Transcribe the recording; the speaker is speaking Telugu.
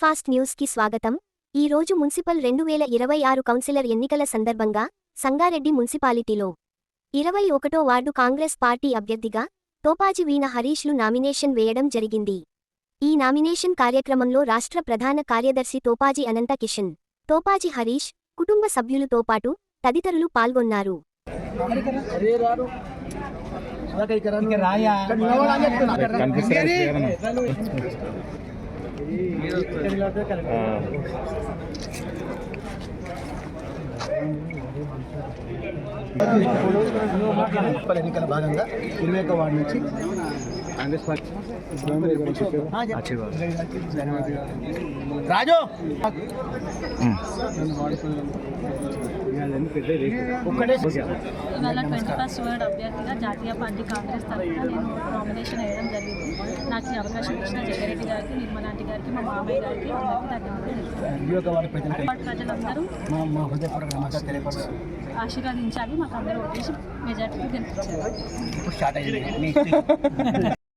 ఫాస్ట్ న్యూస్కి స్వాగతం. ఈ రోజు మున్సిపల్ రెండు వేల ఇరవై ఆరు కౌన్సిలర్ ఎన్నికల సందర్భంగా సంగారెడ్డి మున్సిపాలిటీలో ఇరవై ఒకటో వార్డు కాంగ్రెస్ పార్టీ అభ్యర్థిగా తోపాజి వీణ హరీష్లు నామినేషన్ వేయడం జరిగింది. ఈ నామినేషన్ కార్యక్రమంలో రాష్ట్ర ప్రధాన కార్యదర్శి తోపాజి అనంత కిషన్ తోపాజి హరీష్ కుటుంబ సభ్యులతో పాటు తదితరులు పాల్గొన్నారు. ఎన్నికల భాగంగా ఇరవై ఒక వార్డు నుంచి రాజు ఇవాళ ట్వంటీ ఫస్ట్ వర్డ్ అభ్యర్థిగా జాతీయ పార్టీ కాంగ్రెస్ తరఫున నేను నామినేషన్ వేయడం జరిగింది. నాకు ఈ అవకాశం ఇచ్చిన జగ్గారెడ్డి గారికి నిర్మలాంటి గారికి మా మామయ్య గారికి ప్రజలందరూ ఆశీర్వదించాలి మాకు అందరూ ఓటేసి మెజార్టీకి గెలిపించారు.